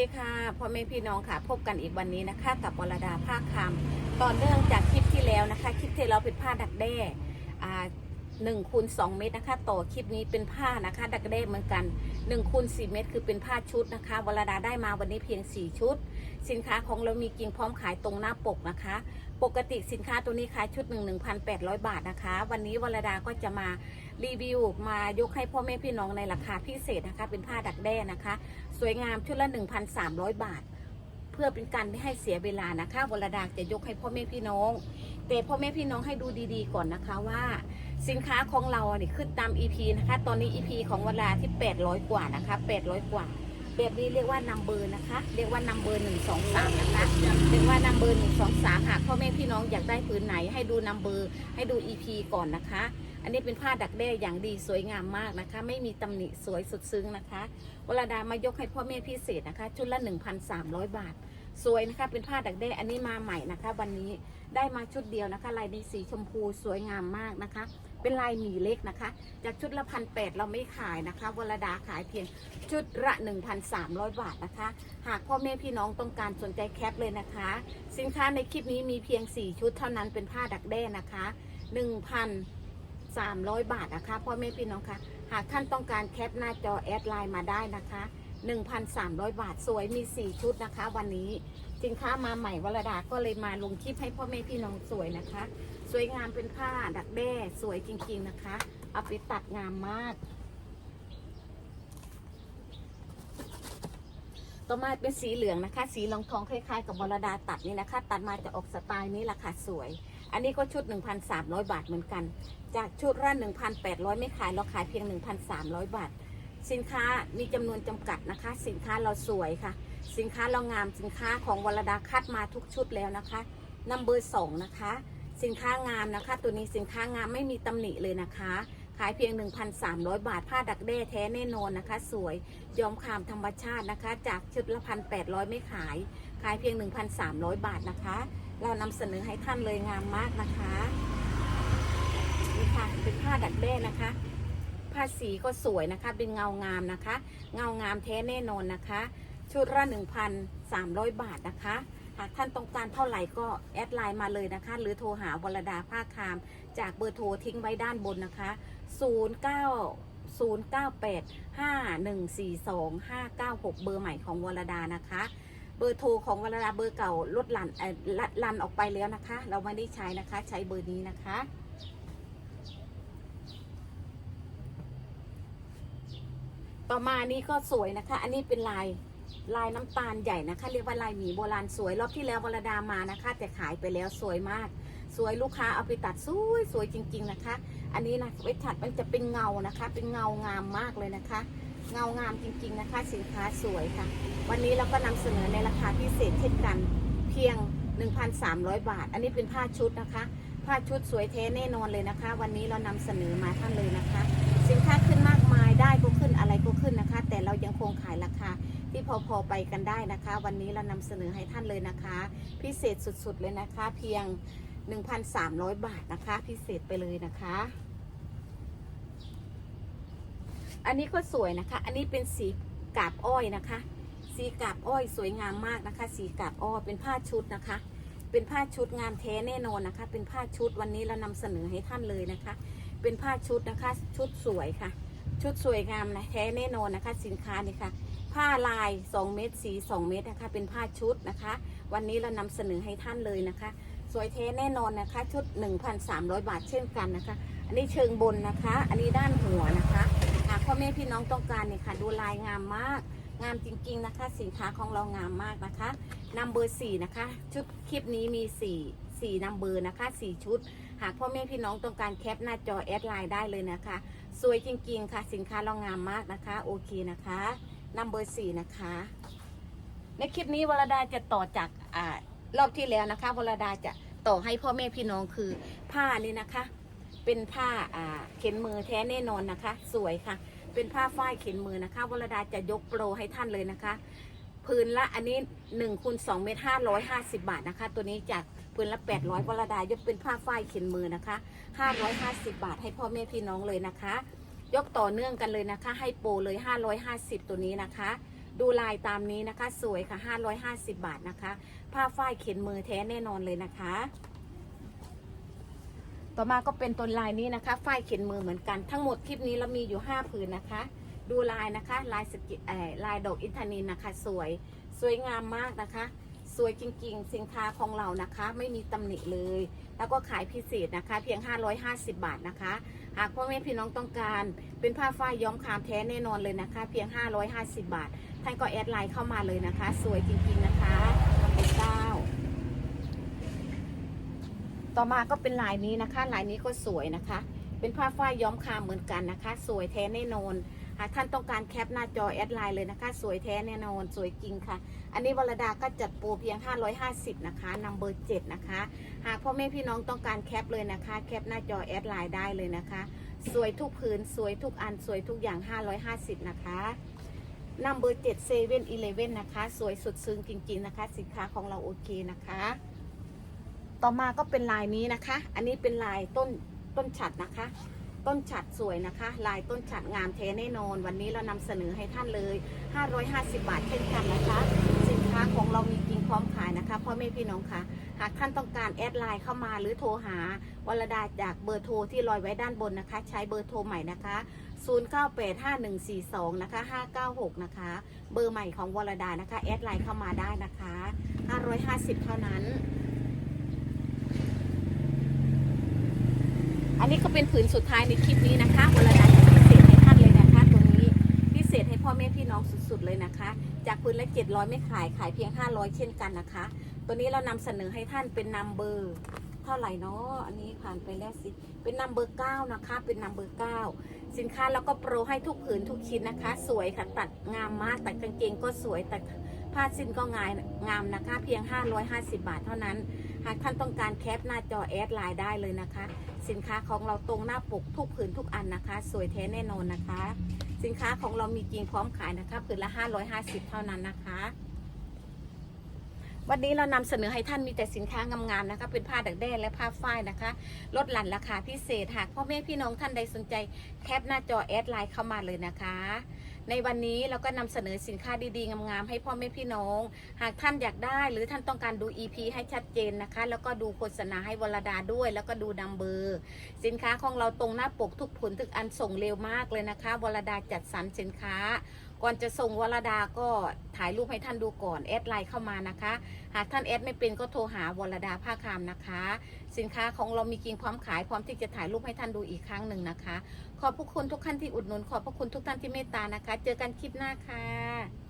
ดีค่ะพ่อแม่พี่น้องค่ะ พบกันอีกวันนี้นะคะ กับวรดาภาคคำต่อเนื่องจากคลิปที่แล้วนะคะ คลิปที่เราผิดพลาดดักแด้ อ่าหนึ่งคูณสองเมตรนะคะ ต่อคลิปนี้เป็นผ้านะคะ ดักแด้เหมือนกัน1นคูณสเมตร คือเป็นผ้าชุดนะคะวรดาได้มาวันนี้เพียง 4 ชุด สินค้าของเรามีกิ่งพร้อมขายตรงหน้าปกนะคะ ปกติสินค้าตัวนี้ขายชุดหนึ่ง1,800บาทนะคะ วันนี้วรดาก็จะมารีวิว มายกให้พ่อแม่พี่น้องในราคาพิเศษนะคะ เป็นผ้าดักแด้นะคะ สวยงามชุดละ1,300บาทเพื่อเป็นการไม่ให้เสียเวลานะคะวรดาจะยกให้พ่อแม่พี่น้อง แต่พ่อแม่พี่น้องให้ดูดีๆ ก่อนนะคะว่า สินค้าของเราเนี่ยขึ้นตาม EP นะคะ ตอนนี้ EP ของวรดาที่ 800 กว่านะคะ 800 กว่า แบบนี้เรียกว่านัมเบอร์นะคะ เรียกว่านัมเบอร์หนึ่งสองสามนะคะ เรียกว่านัมเบอร์หนึ่งสองสามหากพ่อแม่พี่น้องอยากได้ผืนไหนให้ดูนัมเบอร์ให้ดู EP ก่อนนะคะ อันนี้เป็นผ้าดักแด้อย่างดีสวยงามมากนะคะ ไม่มีตำหนิสวยสุดซึ้งนะคะวรดามายกให้พ่อแม่พิเศษนะคะ ชุดละ 1,300 บาท สวยนะคะ เป็นผ้าดักแด้อันนี้มาใหม่นะคะ วันนี้ได้มาชุดเดียวนะคะ ลายนี้สีชมพูสวยงามมากนะคะ เป็นลายหมีเล็กนะคะ จากชุดละพันแเราไม่ขายนะคะวรดาขายเพียงชุดละ 1,300 บาทนะคะ หากพ่อแม่พี่น้องต้องการสนใจแคปเลยนะคะ สินค้าในคลิปนี้มีเพียง 4 ชุดเท่านั้นเป็นผ้าดักแด้นะคะ 1,300 บาทนะคะพ่อแม่พี่น้องคะหากท่านต้องการแคปหน้าจอแอดไลน์มาได้นะคะ 1,300 บาทสวยมี 4 ชุดนะคะ วันนี้สินค้ามาใหม่วรดาก็เลยมาลงคลิปให้พ่อแม่พี่น้องสวยนะคะ สวยงามเป็นผ้าดักแด้สวยจริง ๆนะคะ เอาไปตัดงามมาก ต่อมาเป็นสีเหลืองนะคะ สีรองทองคล้ายๆ กับบรดาตัดนี่นะคะ ตัดมาจะออกสไตล์นี้แหละค่ะสวย อันนี้ก็ชุด 1,300 บาทเหมือนกัน จากชุดละ1,800 ไม่ขายเราขายเพียง 1,300 บาท สินค้ามีจำนวนจำกัดนะคะ สินค้าเราสวยค่ะ สินค้าเรางามสินค้าของวรดาคัดมาทุกชุดแล้วนะคะนัมเบอร์สองนะคะ สินค้างามนะคะ ตัวนี้สินค้างามไม่มีตำหนิเลยนะคะ ขายเพียง 1,300 บาทผ้าดักแด้แท้แน่นอนนะคะ สวยยอมคามธรรมชาตินะคะ จากชุดละพันแปไม่ขาย ขายเพียง 1,300 บาทนะคะ เรานำเสนอให้ท่านเลยงามมากนะคะนี่ค่ะเป็นผ้าดักแด้นะคะ ผ้าสีก็สวยนะคะ เป็นเงางามนะคะ เงางามแท้แน่นอนนะคะ ชุดละ1,300 บาทนะคะหากท่านต้องการเท่าไหร่ก็แอดไลน์มาเลยนะคะ หรือโทรหาวรดาภาคาม จากเบอร์โทรทิ้งไว้ด้านบนนะคะ 09 098 5142 596 เบอร์ใหม่ของวรดานะคะ เบอร์โทรของวรดาเบอร์เก่าลดหลั่นลัดลันออกไปแล้วนะคะ เราไม่ได้ใช้นะคะ ใช้เบอร์นี้นะคะ ต่อมานี่ก็สวยนะคะ อันนี้เป็นลายลายน้ำตาลใหญ่นะคะ เรียกว่าลายหมีโบราณสวยรอบที่แล้ววรดามานะคะ แต่ขายไปแล้วสวยมาก สวยลูกค้าเอาไปตัดสวยสวยจริง ๆนะคะ อันนี้นะไว้ถัดมันจะเป็นเงานะคะ เป็นเงางามมากเลยนะคะ เงางามจริง ๆนะคะ สินค้าสวยค่ะ วันนี้เราก็นำเสนอในราคาพิเศษเช่นกันเพียง 1,300 บาท อันนี้เป็นผ้าชุดนะคะ ผ้าชุดสวยแท้แน่นอนเลยนะคะ วันนี้เรานำเสนอมาท่านเลยนะคะ สินค้าขึ้นมา อะไรก็ขึ้นนะคะ แต่เรายังคงขายราคาที่พอๆไปกันได้นะคะ วันนี้เรานำเสนอให้ท่านเลยนะคะ พิเศษสุดๆเลยนะคะ เพียง 1,300 บาทนะคะ พิเศษไปเลยนะคะ อันนี้ก็สวยนะคะ อันนี้เป็นสีกาบอ้อยนะคะ สีกาบอ้อยสวยงามมากนะคะ สีกาบอ้อยเป็นผ้าชุดนะคะ เป็นผ้าชุดงามแท้แน่นอนนะคะ เป็นผ้าชุดวันนี้เรานำเสนอให้ท่านเลยนะคะ เป็นผ้าชุดนะคะ ชุดสวยค่ะ ชุดสวยงามนะแท้แน่นอนนะคะ สินค้านี่ค่ะ ผ้าลาย 2 เมตรสี 2 เมตรนะคะ เป็นผ้าชุดนะคะ วันนี้เรานำเสนอให้ท่านเลยนะคะ สวยแท้แน่นอนนะคะ ชุด 1,300 บาทเช่นกันนะคะ อันนี้เชิงบนนะคะ อันนี้ด้านหัวนะคะหากพ่อแม่พี่น้องต้องการเนี่ยค่ะ ดูลายงามมาก งามจริงๆนะคะ สินค้าของเรางามมากนะคะนัมเบอร์สี่นะคะ ชุดคลิปนี้มีสี่สี่นัมเบอร์นะคะสี่ชุด หากพ่อแม่พี่น้องต้องการแคปหน้าจอแอดไลน์ได้เลยนะคะ สวยจริงๆค่ะ สินค้าเรางามมากนะคะ โอเคนะคะนัมเบอร์สี่นะคะ ในคลิปนี้วรดาจะต่อจากอ่ารอบที่แล้วนะคะวรดาจะต่อให้พ่อแม่พี่น้องคือผ้านี่นะคะ เป็นผ้าอ่าเข็นมือแท้แน่นอนนะคะ สวยค่ะ เป็นผ้าฝ้ายเข็นมือนะคะวรดาจะยกโปรให้ท่านเลยนะคะ พื้นละอันนี้1คูณ2เมตร550บาทนะคะ ตัวนี้จากพื้นละ800วรดายกเป็นผ้าฝ้ายเข็นมือนะคะ550บาท ให้พ่อแม่พี่น้องเลยนะคะ ยกต่อเนื่องกันเลยนะคะ ให้โปรเลย550ตัวนี้นะคะ ดูลายตามนี้นะคะ สวยค่ะ550บาทนะคะ ผ้าฝ้ายเข็นมือแท้แน่นอนเลยนะคะ ต่อมาก็เป็นตัวลายนี้นะคะฝ้ายเข็นมือเหมือนกันทั้งหมดคลิปนี้เรามีอยู่5ผืนนะคะ ดูลายนะคะ ลายสกิเออลายดอกอินทนินนะคะ สวยสวยงามมากนะคะ สวยจริงๆ สินค้าของเรานะคะ ไม่มีตำหนิเลย แล้วก็ขายพิเศษนะคะ เพียง 550 บาทนะคะ หากพ่อแม่พี่น้องต้องการเป็นผ้าฝ้ายย้อมคามแท้แน่นอนเลยนะคะ เพียง 550 บาท ท่านก็แอดไลน์เข้ามาเลยนะคะ สวยจริงๆนะคะเป็นเก้าต่อมาก็เป็นลายนี้นะคะ ลายนี้ก็สวยนะคะ เป็นผ้าฝ้ายย้อมคามเหมือนกันนะคะ สวยแท้แน่นอน หากท่านต้องการแคปหน้าจอแอดไลน์เลยนะคะ สวยแท้แน่นอนสวยจริงค่ะ อันนี้วรดาก็จัดโปรเพียง 550 นะคะนำเบอร์7นะคะ หากพ่อแม่พี่น้องต้องการแคปเลยนะคะ แคปหน้าจอแอดไลน์ได้เลยนะคะ สวยทุกผืนสวยทุกอันสวยทุกอย่าง 550 นะคะนำเบอร์7เซเว่นอีเลเว่นนะคะ สวยสุดซึ้งจริงๆนะคะ สินค้าของเราโอเคนะคะ ต่อมาก็เป็นลายนี้นะคะ อันนี้เป็นลายต้นต้นฉัดนะคะ ต้นฉัดสวยนะคะ ลายต้นฉัดงามแท้แน่นอน วันนี้เรานำเสนอให้ท่านเลย 550 บาทเช่นกันนะคะ สินค้าของเรามีจริงพร้อมขายนะคะพ่อแม่พี่น้องค่ะหากท่านต้องการแอดไลน์เข้ามาหรือโทรหาวรดาจากเบอร์โทรที่ลอยไว้ด้านบนนะคะ ใช้เบอร์โทรใหม่นะคะ 0985142นะคะ 596 นะคะ เบอร์ใหม่ของวรดานะคะ แอดไลน์เข้ามาได้นะคะ 550 เท่านั้น อันนี้ก็เป็นผืนสุดท้ายในคลิปนี้นะคะวรดาพิเศษให้ท่านเลยนะคะตรงนี้พิเศษให้พ่อแม่พี่น้องสุดๆเลยนะคะ จากผืนละ 700 ไม่ขายขายเพียง 500 เช่นกันนะคะ ตัวนี้เรานำเสนอให้ท่านเป็นนัมเบอร์เท่าไหร่เนาะอันนี้ผ่านไปแล้วสิ เป็นนัมเบอร์เก้านะคะ เป็นนัมเบอร์เก้าสินค้าเราก็โปรให้ทุกผืนทุกชิ้นนะคะ สวยค่ะตัดงามมากตัดกางเกงก็สวยตัดผ้าสิ้นก็งายงามนะคะ เพียง 550 บาทเท่านั้น หากท่านต้องการแคปหน้าจอแอดไลน์ได้เลยนะคะ สินค้าของเราตรงหน้าปกทุกผืนทุกอันนะคะ สวยแท้แน่นอนนะคะ สินค้าของเรามีจริงพร้อมขายนะคะผืนละ 550 เท่านั้นนะคะ วันนี้เรานำเสนอให้ท่านมีแต่สินค้างามๆนะคะ เป็นผ้าดักแด้และผ้าฝ้ายนะคะ ลดหลั่นราคาพิเศษหากพ่อแม่พี่น้องท่านใดสนใจแคปหน้าจอแอดไลน์เข้ามาเลยนะคะ ในวันนี้เราก็นำเสนอสินค้าดีๆ งามๆ ให้พ่อแม่พี่น้อง หากท่านอยากได้ หรือท่านต้องการดู EP ให้ชัดเจนนะคะ แล้วก็ดูโฆษณาให้วรดาด้วย แล้วก็ดูนัมเบอร์ สินค้าของเราตรงหน้าปกทุกผลทุกอันส่งเร็วมากเลยนะคะ วรดาจัดสรรสินค้า ก่อนจะส่งวรดาก็ถ่ายรูปให้ท่านดูก่อนแอดไลน์เข้ามานะคะ หากท่านแอดไม่เป็นก็โทรหาวรดาผ้าคามนะคะ สินค้าของเรามีกิ่งพร้อมขายพร้อมที่จะถ่ายรูปให้ท่านดูอีกครั้งหนึ่งนะคะ ขอบพระคุณทุกท่านที่อุดหนุนขอบพระคุณทุกท่านที่เมตตานะคะ เจอกันคลิปหน้าค่ะ